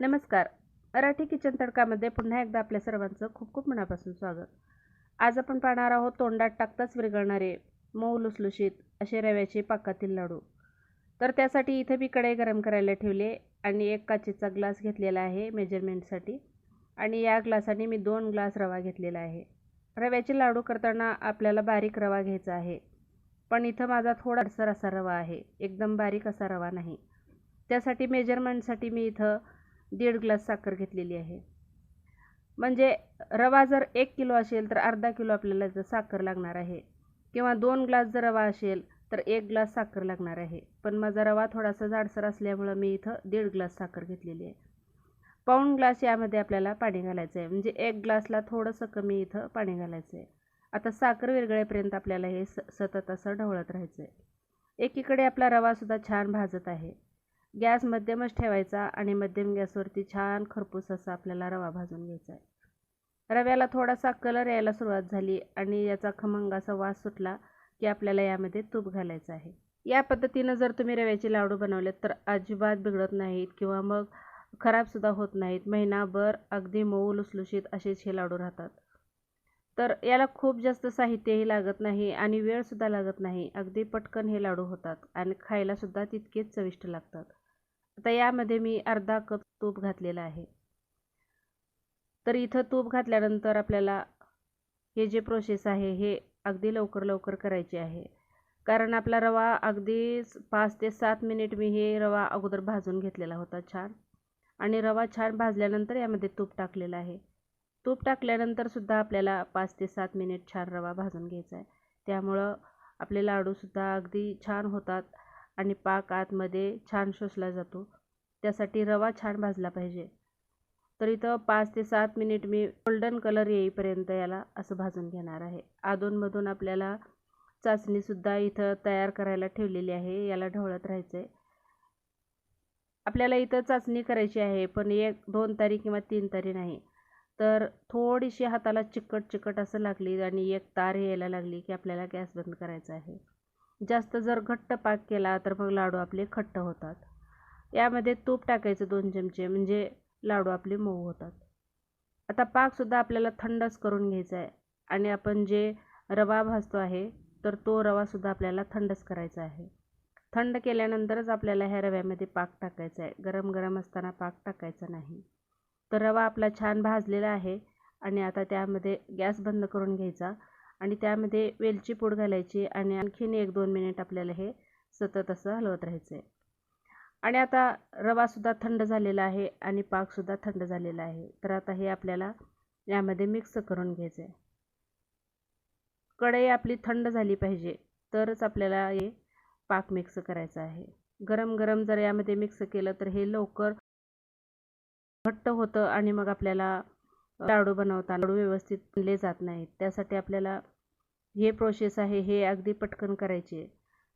नमस्कार. मराठी किचन तडकामध्ये पुन्हा एकदा आपल्या सर्वांचं खूप खूप मनापासून स्वागत. आज आपण पाहणार आहोत तोंडात टाकताच विरघळणारे मऊ लुसलुशीत असे रव्याचे पाकातील लाडू. तर त्यासाठी इथं मी कढई गरम करायला ठेवले आणि एक काचेचा ग्लास घेतलेला आहे मेजरमेंटसाठी आणि या ग्लासाने मी दोन ग्लास रवा घेतलेला आहे. रव्याचे लाडू करताना आपल्याला बारीक रवा घ्यायचा आहे. पण इथं माझा थोडासा असा रवा आहे. एकदम बारीक असा रवा नाही. त्यासाठी मेजरमेंटसाठी मी इथं दीड ग्लास साखर घेतलेली आहे. म्हणजे रवा जर एक किलो असेल तर अर्धा किलो आपल्याला जर साखर लागणार आहे. किंवा दोन ग्लास जर रवा असेल तर एक ग्लास साखर लागणार आहे. पण माझा रवा थोडासा जाडसर असल्यामुळं मी इथं दीड ग्लास साखर घेतलेली आहे. पाऊण ग्लास यामध्ये आपल्याला पाणी घालायचं आहे. म्हणजे एक ग्लासला थोडंसं कमी इथं पाणी घालायचं आहे. आता साखर विरगळेपर्यंत आपल्याला हे स सतत असं ढवळत राहायचं आहे. एकीकडे आपला रवासुद्धा छान भाजत आहे. गॅस मध्यमच ठेवायचा आणि मध्यम गॅसवरती छान खरपूस असा आपल्याला रवा भाजून घ्यायचा आहे. रव्याला थोडासा कलर यायला सुरुवात झाली आणि याचा खमंगाचा असा वास सुटला की आपल्याला यामध्ये तूप घालायचं आहे. या पद्धतीनं जर तुम्ही रव्याचे लाडू बनवले तर अजिबात बिघडत नाहीत किंवा मग खराबसुद्धा होत नाहीत. महिनाभर अगदी मऊ लुसलुशीत असेच हे लाडू राहतात. तर याला खूप जास्त साहित्यही लागत नाही आणि वेळसुद्धा लागत नाही. अगदी पटकन हे लाडू होतात आणि खायलासुद्धा तितकेच चविष्ट लागतात. आता यामध्ये मी अर्धा कप तूप घातलेला आहे. तर इथं तूप घातल्यानंतर आपल्याला हे जे प्रोसेस आहे हे अगदी लवकर लवकर करायचे आहे. कारण आपला रवा अगदी पाच ते सात मिनिट मी हे रवा अगोदर भाजून घेतलेला होता छान. आणि रवा छान भाजल्यानंतर यामध्ये तूप टाकलेलं आहे. तूप टाकल्यानंतरसुद्धा आपल्याला पाच ते सात मिनिट छान रवा भाजून घ्यायचा आहे. त्यामुळं आपले लाडूसुद्धा अगदी छान होतात. आणि पाक आतमध्ये छान शोषला जातो. त्यासाठी रवा छान भाजला पाहिजे. तर इथं पाच ते सात मिनिट मी गोल्डन कलर येईपर्यंत याला असं भाजून घेणार आहे. अधूनमधून आपल्याला चाचणीसुद्धा इथं तयार करायला ठेवलेली आहे. याला ढवळत राहायचं आहे आपल्याला इथं चाचणी करायची आहे पण एक दोन तारी किंवा तीन तारी नाही. तर थोडीशी हाताला चिकट चिकट असं लागली आणि एक तार यायला लागली की आपल्याला गॅस बंद करायचा आहे. जास्त जर घट्ट पाक केला तर मग लाडू आपले खट्ट होतात. यामध्ये तूप टाकायचं दोन चमचे म्हणजे लाडू आपले मऊ होतात. आता पाकसुद्धा आपल्याला थंडच करून घ्यायचा आहे. आणि आपण जे रवा भाजतो आहे तर तो रवासुद्धा आपल्याला थंडच करायचा आहे. थंड केल्यानंतरच आपल्याला ह्या रव्यामध्ये पाक टाकायचा आहे. गरम गरम असताना पाक टाकायचा नाही. तर रवा आपला छान भाजलेला आहे. आणि आता त्यामध्ये गॅस बंद करून घ्यायचा. आणि त्यामध्ये वेलची पूड घालायची आणि आणखीन एक दोन मिनिट आपल्याला हे सतत असं हलवत राहायचं आहे आणि आता रवासुद्धा थंड झालेला आहे आणि पाकसुद्धा थंड झालेला आहे. तर आता हे आपल्याला यामध्ये मिक्स करून घ्यायचं आहे कढई आपली थंड झाली पाहिजे तरच आपल्याला हे पाक मिक्स करायचा आहे. गरम गरम जर यामध्ये मिक्स केलं तर हे लवकर घट्ट होतं आणि मग आपल्याला लाडू बनवताना लाडू व्यवस्थित बनले जात नाहीत. त्यासाठी आपल्याला हे प्रोसेस आहे हे अगदी पटकन करायचे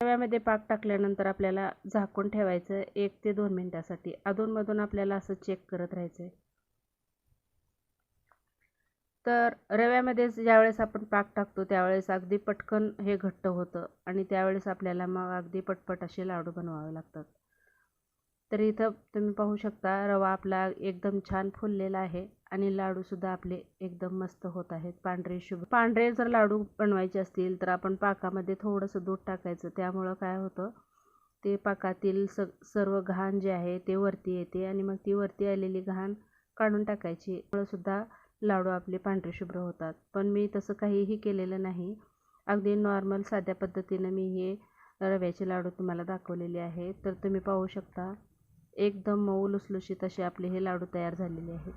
तव्यामध्ये पाक टाकल्यानंतर आपल्याला झाकून ठेवायचं एक ते दोन मिनटासाठी. अधूनमधून आपल्याला असं चेक करत राहायचं आहे. तर रव्यामध्ये ज्यावेळेस आपण पाक टाकतो त्यावेळेस अगदी पटकन हे घट्ट होतं आणि त्यावेळेस आपल्याला मग अगदी पटपट असे लाडू बनवावे लागतात. तर इथं तुम्ही पाहू शकता रवा आपला एकदम छान फुललेला आहे. आणि लाडूसुद्धा आपले एकदम मस्त होत आहेत. पांढरे शुभ पांढरे जर लाडू बनवायचे असतील तर आपण पाकामध्ये थोडंसं दूध टाकायचं. त्यामुळं काय होतं ते पाकातील स सर्व घाण जे आहे ते वरती येते आणि मग ती वरती आलेली घाण काढून टाकायची. सुद्धा लाडू आपले पांढरे शुभ्र होतात. पण मी तसं काहीही केलेलं नाही. अगदी नॉर्मल साध्या पद्धतीनं मी हे रव्याचे लाडू तुम्हाला दाखवलेले आहे तर तुम्ही पाहू शकता एकदम मऊ लुसलुशीत असे आपले हे लाडू तयार झालेले आहेत.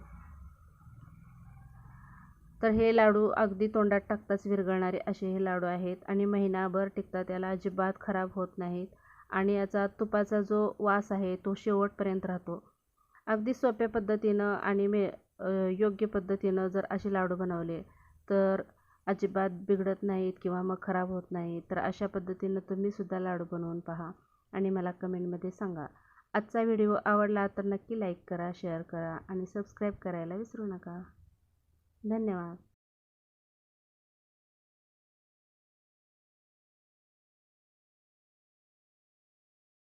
तर हे लाडू अगदी तोंडात टाकताच विरघळणारे असे हे लाडू आहेत आणि महिनाभर टिकतात. त्याला अजिबात खराब होत नाहीत आणि याचा तुपाचा जो वास आहे तो शेवटपर्यंत राहतो. अगदी सोप्या पद्धतीनं आणि मे योग्य पद्धतीनं जर असे लाडू बनवले तर अजिबात बिघडत नाहीत किंवा मग खराब होत नाहीत. तर अशा पद्धतीनं तुम्हीसुद्धा लाडू बनवून पहा आणि मला कमेंटमध्ये सांगा. आजचा व्हिडिओ आवडला तर नक्की लाईक करा शेअर करा आणि सबस्क्राईब करायला विसरू नका. धन्यवाद